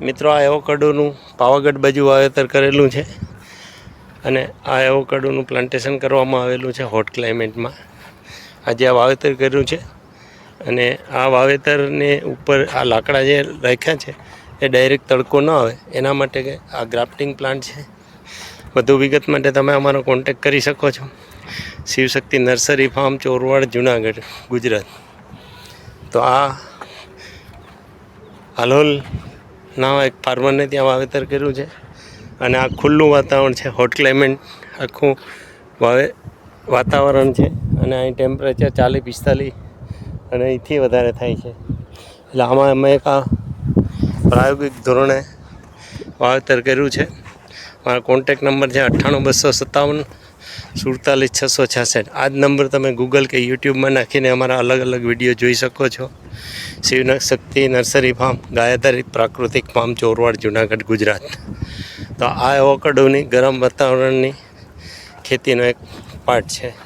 મિત્રો, આ એવોકાડોનું પાવાગઢ બાજુ વાવેતર કરેલું છે અને આ એવોકાડોનું પ્લાન્ટેશન કરવામાં આવેલું છે હોટ ક્લાઇમેટમાં આજે આ વાવેતર કર્યું છે અને આ વાવેતરને ઉપર આ લાકડા જે રાખ્યા છે એ ડાયરેક્ટ તડકો ન આવે. એના માટે આ ગ્રાફ્ટિંગ પ્લાન્ટ છે. વધુ વિગત માટે તમે અમારો કોન્ટેક કરી શકો છો. Shivshakti nursery farm, Chorwad, Junagadh, Gujarat. તો આ હાલોલ નાવા એક ફાર્મરને ત્યાં વાવેતર કર્યું છે. અને આ ખુલ્લું વાતાવરણ છે હોટ ક્લાઇમેટ આખું વાવે, વાતાવરણ છે. અને અહીં ટેમ્પરેચર ચાલીસ, પિસ્તાલીસ અને અહીંથી વધારે થાય છે. એટલે આમાં અમે એક આ પ્રાયોગિક ધોરણે વાવેતર કર્યું છે. મારો કોન્ટેક નંબર છે અઠ્ઠાણું, બસો સત્તાવન, સુડતાલીસ, છસો છાસઠ. આ જ નંબર તમે ગૂગલ કે યુટ્યુબમાં નાખીને અમારા અલગ અલગ વીડિયો જોઈ શકો છો. શિવ શક્તિ, નર્સરી ફાર્મ ગાયાધારી પ્રાકૃતિક ફાર્મ, ચોરવાડ, જુનાગઢ, ગુજરાત. તો આ એવોકાડોની ગરમ વાતાવરણની ખેતીનો એક પાર્ટ છે.